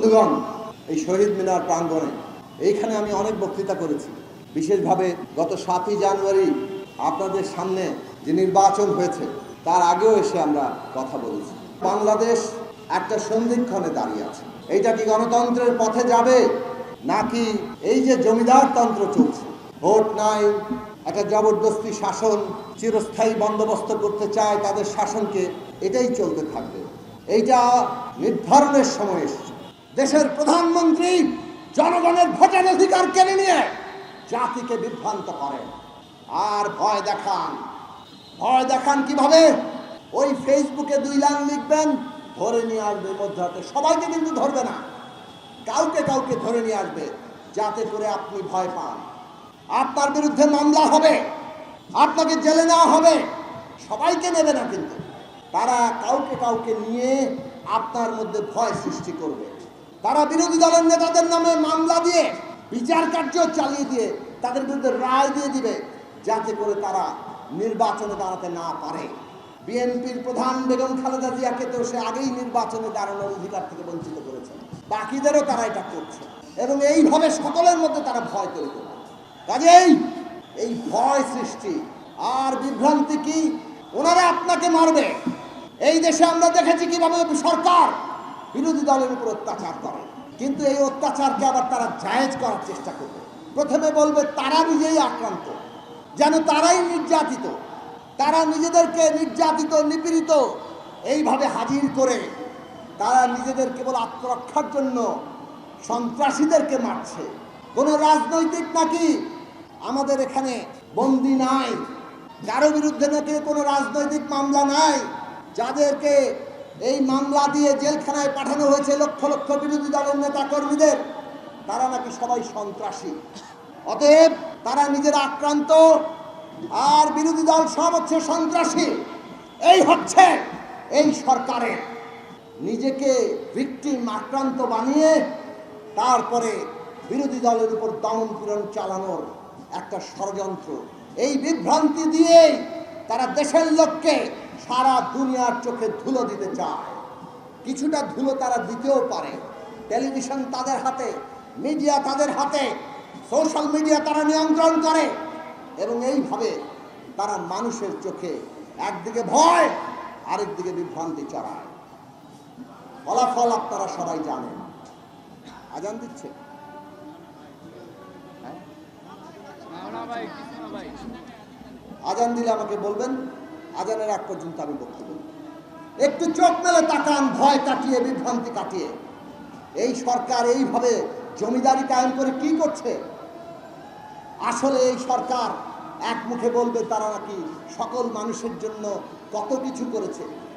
বন্ধুগণ, এই শহীদ মিনার প্রাঙ্গণে এইখানে আমি অনেক বক্তৃতা করেছি। বিশেষভাবে গত সাতই জানুয়ারি আপনাদের সামনে যে নির্বাচন হয়েছে, তার আগেও এসে আমরা কথা বলেছি। বাংলাদেশ একটা সন্ধিক্ষণে দাঁড়িয়ে আছে। এইটা কি গণতন্ত্রের পথে যাবে? নাকি এই যে জমিদার তন্ত্র চলছে, ভোট নাই, একটা জবরদস্তি শাসন চিরস্থায়ী বন্দোবস্ত করতে চায় তাদের শাসনকে, এটাই চলতে থাকবে। এইটা নির্ধারণের সময় এসছে। দেশের প্রধানমন্ত্রী জনগণের ভোটের অধিকার কেড়ে নিয়ে জাতিকে বিভ্রান্ত করেন। আর ভয় দেখান। ভয় দেখান কীভাবে? ওই ফেসবুকে দুই লাইন লিখবেন, ধরে নিয়ে আসবে মধ্যে। সবাইকে কিন্তু ধরবে না। কাউকে কাউকে ধরে নিয়ে আসবে, যাতে করে আপনি ভয় পান। আপনার বিরুদ্ধে মামলা হবে, আপনাকে জেলে নেওয়া হবে, সবাইকে নেবে না কিন্তু। তারা কাউকে কাউকে নিয়ে আপনার মধ্যে ভয় সৃষ্টি করবে। তারা বিরোধী দলের নেতাদের নামে মামলা দিয়ে, বিচার কার্য চালিয়ে দিয়ে তাদের বিরুদ্ধে রায় দিয়ে দিবে, যাতে করে তারা নির্বাচনে দাঁড়াতে না পারে। বিএনপির প্রধান বেগম খালেদা জিয়াকে তো সে আগেই নির্বাচনে দাঁড়ানোর অধিকার থেকে বঞ্চিত করেছে। বাকিদেরও তারা এটা করছে। এবং এইভাবে সকলের মধ্যে তারা ভয় তৈরি করবে। কাজেই এই ভয় সৃষ্টি আর বিভ্রান্তি কি? ওনারা আপনাকে মারবে। এই দেশে আমরা দেখেছি কীভাবে সরকার বিরোধী দলের উপর অত্যাচার করে। কিন্তু এই অত্যাচারকে আবার তারা জায়েজ করার চেষ্টা করবে। প্রথমে বলবে, তারা নিজেই আক্রান্ত। যেন তারাই নির্যাতিত। তারা নিজেদেরকে নির্যাতিত, নিপীড়িত এইভাবে হাজির করে তারা নিজেদের কেবল আত্মরক্ষার জন্য সন্ত্রাসীদেরকে মারছে। কোনো রাজনৈতিক নাকি আমাদের এখানে বন্দি নাই। কারও বিরুদ্ধে নাকি কোনো রাজনৈতিক মামলা নাই। যাদেরকে এই মামলা দিয়ে জেলখানায় পাঠানো হয়েছে লক্ষ লক্ষ বিরোধী দলের নেতা কর্মীদের তারা নাকি সবাই সন্ত্রাসী। অতএব তারা নিজের আক্রান্ত, আর বিরোধী দল সব হচ্ছে সন্ত্রাসী। এই হচ্ছে এই সরকারের। নিজেকে ভিকটিম আক্রান্ত বানিয়ে, তারপরে বিরোধী দলের উপর দমন পীড়ন চালানোর একটা ষড়যন্ত্র। এই বিভ্রান্তি দিয়েই তারা দেশের লোককে সারা দুনিয়ার চোখে ধুলো দিতে চায়। কিছুটা ধুলো তারা দিতেও পারে। টেলিভিশন তাদের হাতে, মিডিয়া তাদের হাতে, সোশ্যাল মিডিয়া তারা নিয়ন্ত্রণ করে। এবং এইভাবে তারা মানুষের চোখে একদিকে ভয়, আরেকদিকে বিভ্রান্তি চড়ায় ফলাফল আপনারা সবাই জানেন। আজান দিচ্ছে? হ্যাঁ? আজান দিলে আমাকে বলবেন? আজানের আগ পর্যন্ত আমি বক্তব্য। একটু চোখ মেলে তাকান, ভয় কাটিয়ে, বিভ্রান্তি কাটিয়ে। এই সরকার এইভাবে জমিদারি কায়েম করে কি করছে? আসলে এই সরকার এক মুখে বলবে তারা নাকি সকল মানুষের জন্য কত কিছু করেছে।